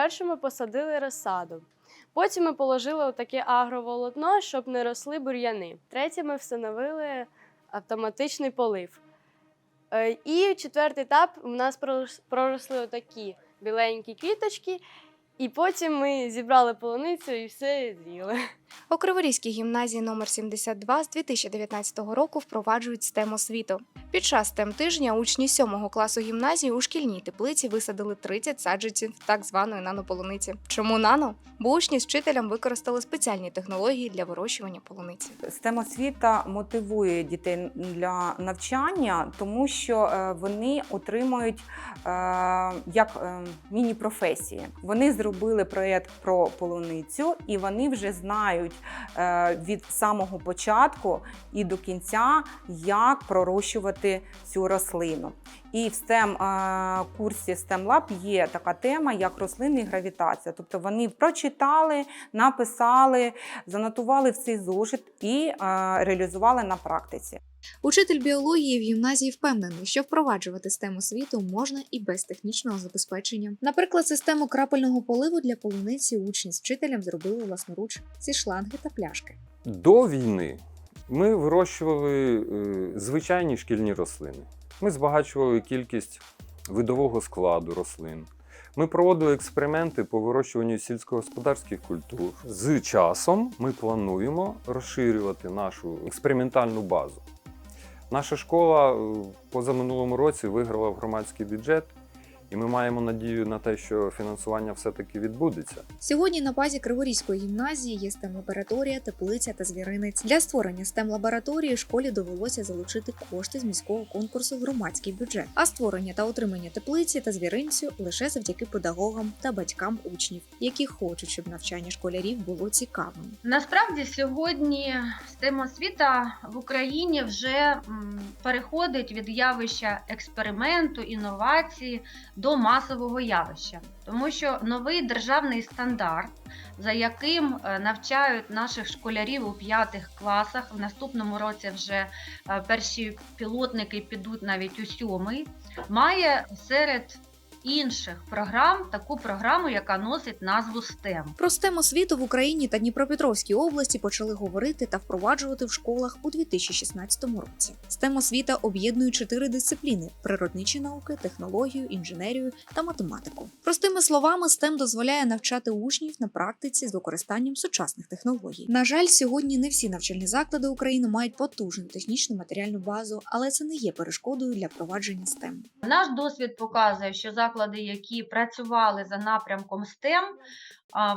Перше ми посадили розсаду. Потім ми положили таке агроволотно, щоб не росли бур'яни. Третє ми встановили автоматичний полив. Е, І четвертий етап у нас проросли отакі біленькі квіточки, і потім ми зібрали полуницю і все з'їли. У Криворізькій гімназії номер 72 з 2019 року впроваджують STEM освіту. Під час STEM тижня учні 7 класу гімназії у шкільній теплиці висадили 30 саджанців так званої нанополуниці. Чому нано? Бо учні з вчителем використали спеціальні технології для вирощування полуниці. STEM освіта мотивує дітей для навчання, тому що е, вони отримують е, як е, міні-професії. Вони зробили проєкт про полуницю, і вони вже знають е, від самого початку і до кінця, як пророщувати цю рослину. І в STEM курсі STEM Lab є така тема, як рослинна гравітація. Тобто вони прочитали, написали, занотували в цей зошит і реалізували на практиці. Учитель біології в гімназії впевнений, що впроваджувати STEM освіту можна і без технічного забезпечення. Наприклад, систему крапельного поливу для полуниці учні з вчителем зробили власноруч зі шланги та пляшки. До війни ми вирощували е, звичайні шкільні рослини. Ми збагачували кількість видового складу рослин. Ми проводили експерименти по вирощуванню сільськогосподарських культур. З часом ми плануємо розширювати нашу експериментальну базу. Наша школа е, позаминулому році виграла в громадський бюджет, і ми маємо надію на те, що фінансування все-таки відбудеться. Сьогодні на базі Криворізької гімназії є stem лабораторія, теплиця та звіринець. Для створення stem лабораторії школі довелося залучити кошти з міського конкурсу в громадський бюджет, а створення та утримання теплиці та звіринцю лише завдяки педагогам та батькам учнів, які хочуть, щоб навчання школярів було цікавим. Насправді сьогодні STEM освіта в Україні вже переходить від явища експерименту, інновації до масового явища, тому що новий державний стандарт, за яким е, навчають наших школярів у п'ятих класах, в наступному році вже е, перші пілотники підуть навіть у сьомий, має серед інших програм таку програму, яка носить назву STEM. Про STEM освіту в Україні та Дніпропетровській області почали говорити та впроваджувати в школах у 2016 році. STEM освіта об'єднує чотири дисципліни: природничі науки, технологію, інженерію та математику. Простими словами, STEM дозволяє навчати учнів на практиці з використанням сучасних технологій. На жаль, сьогодні не всі навчальні заклади України мають потужну технічну матеріальну базу, але це не є перешкодою для впровадження STEM. Наш досвід показує, що заклади, які працювали за напрямком STEM,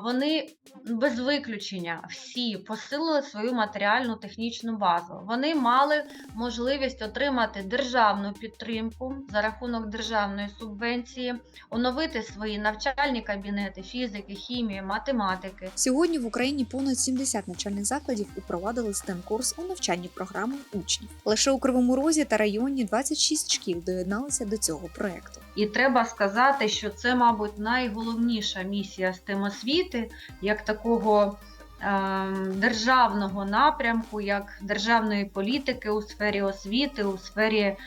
вони без виключення всі посилили свою матеріальну технічну базу. Вони мали можливість отримати державну підтримку за рахунок державної субвенції, оновити свої навчальні кабінети фізики, хімії, математики. Сьогодні в Україні понад 70 навчальних закладів упровадили stem курс у навчальні програми учнів. Лише у Кривому Розі та районі 26 шкіл доєдналися до цього проекту. І треба сказати, що це, мабуть, найголовніша місія STEM освіти, як такого ем, державного напрямку, як державної політики у сфері освіти, у сфері е,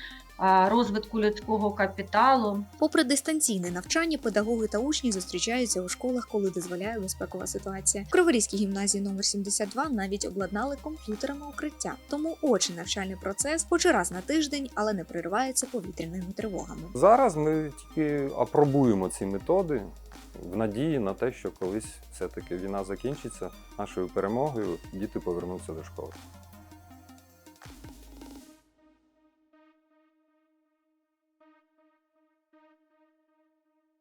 розвитку людського капіталу. Попри дистанційне навчання, педагоги та учні зустрічаються у школах, коли дозволяє безпекова ситуація. В Криворізькій гімназії номер 72 навіть обладнали комп'ютерами укриття. Тому очний навчальний процес, хоч і раз на тиждень, але не переривається повітряними тривогами. Зараз ми тільки апробуємо ці методи в надії на те, що колись все-таки війна закінчиться нашою перемогою, діти повернуться до школи.